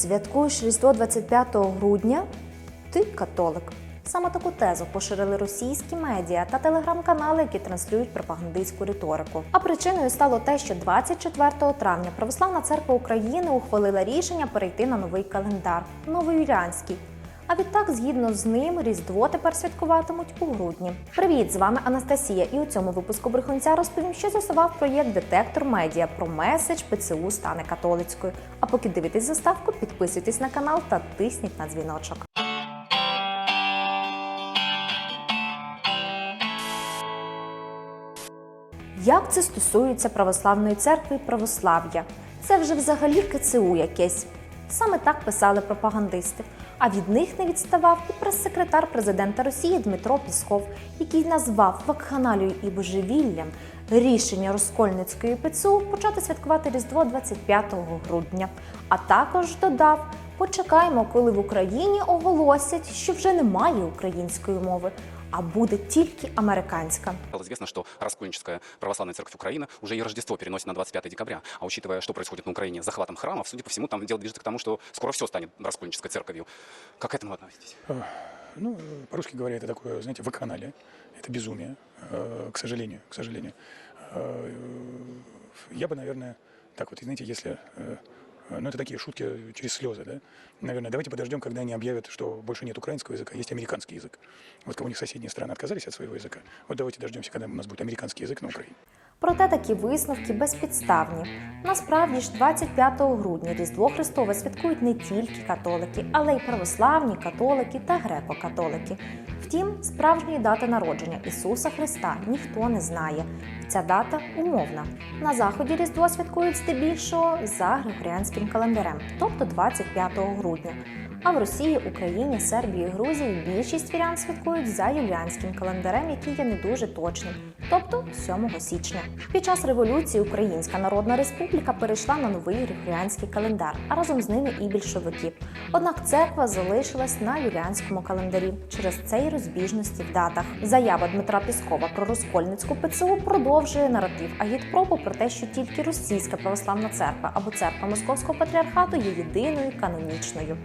Святкуєш Різдво 25 грудня? Ти католик. Саме таку тезу поширили російські медіа та телеграм-канали, які транслюють пропагандистську риторику. А причиною стало те, що 24 травня Православна церква України ухвалила рішення перейти на новий календар новоюліанський. А відтак, згідно з ним, Різдво тепер святкуватимуть у грудні. Привіт, з вами Анастасія. І у цьому випуску брехунця розповім, що засував проєкт Детектор Медіа про меседж ПЦУ стане католицькою. А поки дивитесь заставку, підписуйтесь на канал та тисніть на дзвіночок. Як це стосується православної церкви і православ'я? Це вже взагалі КЦУ якесь. Саме так писали пропагандисти. А від них не відставав і прес-секретар президента Росії Дмитро Пісков, який назвав вакханалією і божевіллям рішення Розкольницької ПЦУ почати святкувати Різдво 25 грудня. А також додав: почекаємо, коли в Україні оголосять, що вже немає української мови, а буде тільки американська. Стало известно, что Раскольническая православная церковь Украины уже и Рождество переносит на 25 декабря. А учитывая, что происходит на Украине с захватом храмов, судя по всему, там дело движется к тому, что скоро все станет Раскольнической церковью. Как к этому относитесь? Э, Ну, э, по-русски говоря, это такое, знаете, вакханалия. Это безумие, э, к сожалению, к сожалению. Э, Я бы, наверное, так вот, и знаете, если... э, Ну, это такие шутки через слезы, да? Наверное, давайте подождем, когда они объявят, что больше нет украинского языка, есть американский язык. Вот как у них соседние страны отказались от своего языка. Вот давайте дождемся, когда у нас будет американский язык на Украине. Проте такі висновки безпідставні. Насправді ж 25 грудня Різдво Христове святкують не тільки католики, але й православні католики та греко-католики. Втім, справжньої дати народження Ісуса Христа ніхто не знає. Ця дата умовна. На заході Різдво святкують здебільшого за григоріанським календарем, тобто 25 грудня. А в Росії, Україні, Сербії, Грузії більшість вірян святкують за юліанським календарем, який є не дуже точним, тобто 7 січня. Під час революції Українська Народна Республіка перейшла на новий григоріанський календар, а разом з ними і більшовики. Однак церква залишилась на юліанському календарі через це й розбіжності в датах. Заява Дмитра Піскова про розкольницьку ПЦУ продовжує наратив агітпропу про те, що тільки російська православна церква або церква Московського патріархату є єдиною канонічною.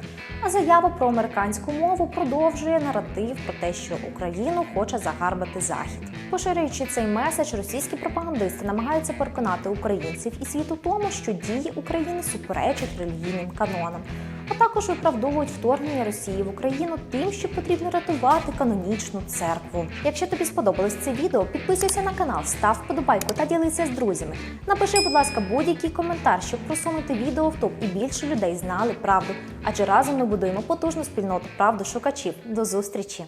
А заява про американську мову продовжує наратив про те, що Україну хоче загарбати Захід. Поширюючи цей меседж, російські пропагандисти намагаються переконати українців і світ у тому, що дії України суперечать релігійним канонам, а також виправдовують вторгнення Росії в Україну тим, що потрібно рятувати канонічну церкву. Якщо тобі сподобалось це відео, підписуйся на канал, став вподобайку та ділися з друзями. Напиши, будь ласка, будь-який коментар, щоб просунути відео в топ і більше людей знали правду. Адже разом ми будуємо потужну спільноту правдошукачів. До зустрічі!